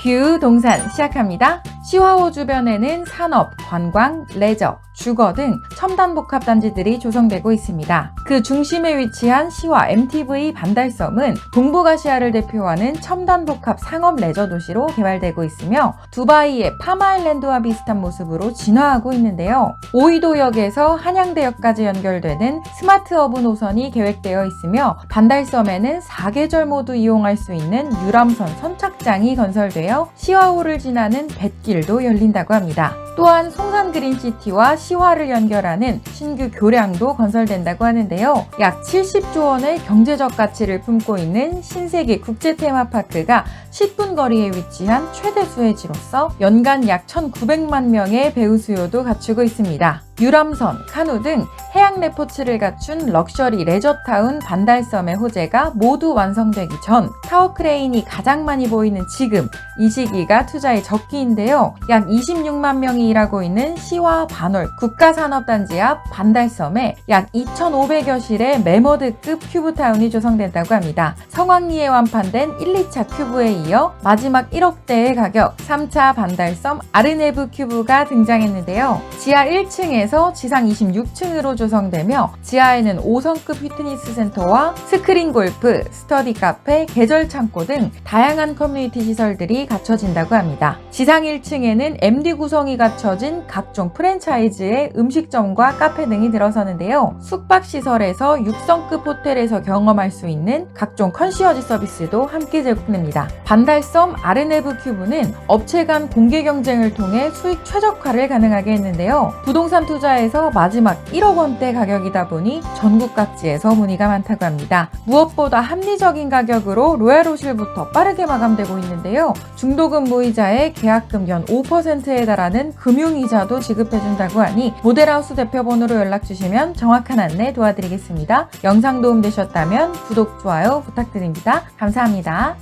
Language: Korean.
뷰 동산 시작합니다. 시화호 주변에는 산업, 관광, 레저, 주거 등 첨단 복합 단지들이 조성되고 있습니다. 그 중심에 위치한 시화 MTV 반달섬은 동북아시아를 대표하는 첨단 복합 상업 레저 도시로 개발되고 있으며 두바이의 파마일랜드와 비슷한 모습으로 진화하고 있는데요. 오이도역에서 한양대역까지 연결되는 스마트 어브 노선이 계획되어 있으며 반달섬에는 사계절 모두 이용할 수 있는 유람선 선착장이 건설되어 시화호를 지나는 뱃길도 열린다고 합니다. 또한 송산 그린시티와 시화를 연결하는 신규 교량도 건설된다고 하는데요. 약 70조 원의 경제적 가치를 품고 있는 신세계 국제 테마파크가 10분 거리에 위치한 최대 수혜지로서 연간 약 1,900만 명의 배우 수요도 갖추고 있습니다. 유람선, 카누 등 해양 레포츠를 갖춘 럭셔리 레저타운 반달섬의 호재가 모두 완성되기 전 타워 크레인이 가장 많이 보이는 지금 이 시기가 투자의 적기인데요. 약 26만 명이 일하고 있는 시와 반월 국가산업단지 앞 반달섬에 약 2,500여 실의 메머드급 큐브타운이 조성된다고 합니다. 성황리에 완판된 1, 2차 큐브에 이어 마지막 1억대의 가격 3차 반달섬 아르네브 큐브가 등장했는데요. 지하 1층에서 지상 26층으로 조성되며 지하에는 5성급 피트니스 센터와 스크린 골프, 스터디 카페, 계절 창고 등 다양한 커뮤니티 시설들이 갖춰진다고 합니다. 지상 1층에는 MD 구성이 갖춰진 각종 프랜차이즈의 음식점과 카페 등이 들어서는데요. 숙박 시설에서 6성급 호텔에서 경험할 수 있는 각종 컨시어지 서비스도 함께 제공됩니다. 반달섬 아르네브 큐브는 업체 간 공개 경쟁을 통해 수익 최적화를 가능하게 했는데요. 부동산 투자에서 마지막 1억 원대 가격이다 보니 전국 각지에서 문의가 많다고 합니다. 무엇보다 합리적인 가격으로 로얄호실부터 빠르게 마감되고 있는데요. 중도금 무이자에 계약금 연 5%에 달하는 금융이자도 지급해준다고 하니 모델하우스 대표 번호로 연락주시면 정확한 안내 도와드리겠습니다. 영상 도움되셨다면 구독, 좋아요 부탁드립니다. 감사합니다.